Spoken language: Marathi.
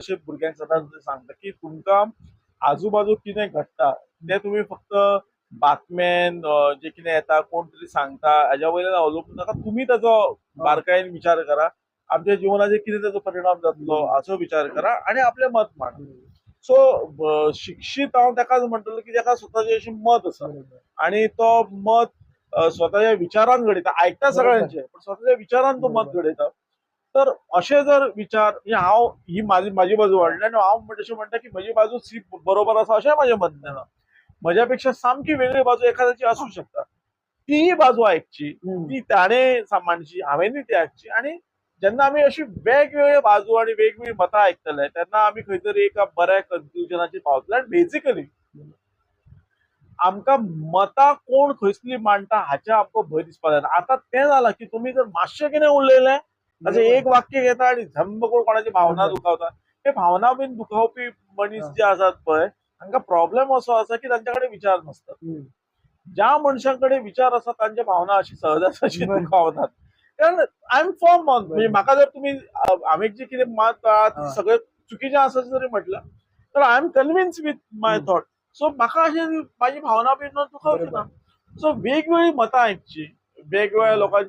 अशें भुरग्यांक सदांच सांगता की तुमकां आजूबाजू कितें घडटा तें तुमी फक्त बातम्यान जे कितें येता कोण तरी सांगता हाज्या वयल्यान अवलंबून नाका. तुमी ताचो बारकायेन विचार करा. आमच्या जिवनाचेर कितें ताचो परिणाम जातलो हाचो विचार करा आनी आपलें मत मांडा. सो शिक्षीत हांव ताकाच म्हणटलो की ताका स्वताचें अशें मत आसा आणि तो मत स्वतःच्या विचारान घडयता ऐकता सगळ्यांचे पण स्वतःच्या विचारान तो मत घडयता तर असे जर विचार म्हणजे हांव ही माझी माझी बाजू आणि हांव म्हणजे अशें म्हणटा की म्हजी बाजू सी बरोबर आसा अशें म्हजें म्हणणं ना म्हज्या सामकी वेगळी बाजू एखाद्याची असू शकता तीही बाजू आयकची ती ताणे मांडची हांवेनूय ती आयकची आणि जेन्ना आमी अशी वेगवेगळ्यो बाजू आणि वेगवेगळी मतां आयकतले तेन्ना आमी खंय तरी एका बऱ्या कन्क्लुजनाचेर पावतले आनी बेजिकली आमकां मतां कोण खंयसली मांडटा हाचे आमकां भंय दिसपा जायना आतां तें जालां की तुमी जर मातशें कितें उलयलें ताचें एक वाक्य घेता आनी झंब करून कोणाची भावना दुखावता. हे भावना बीन दुखावपी मनीस जे आसात पळय तांकां प्रॉब्लेम असो आसा की तांच्या कडेन विचार नासतात. ज्या मनशांकडे विचार आसा तांच्या भावना अशी सहजासहजी. दुखावतात. कारण आय एम फॉर्म ऑन म्हणजे म्हाका जर तुम्ही हांवें जे कितें मत. सगळें चुकीचें आसा जरी म्हटलं तर I am convince with my. Thought so म्हाका अशी माझी भावना बी दुखावची ना. सो वेगवेगळी मतां आयकची वेगवेगळ्या लोकांची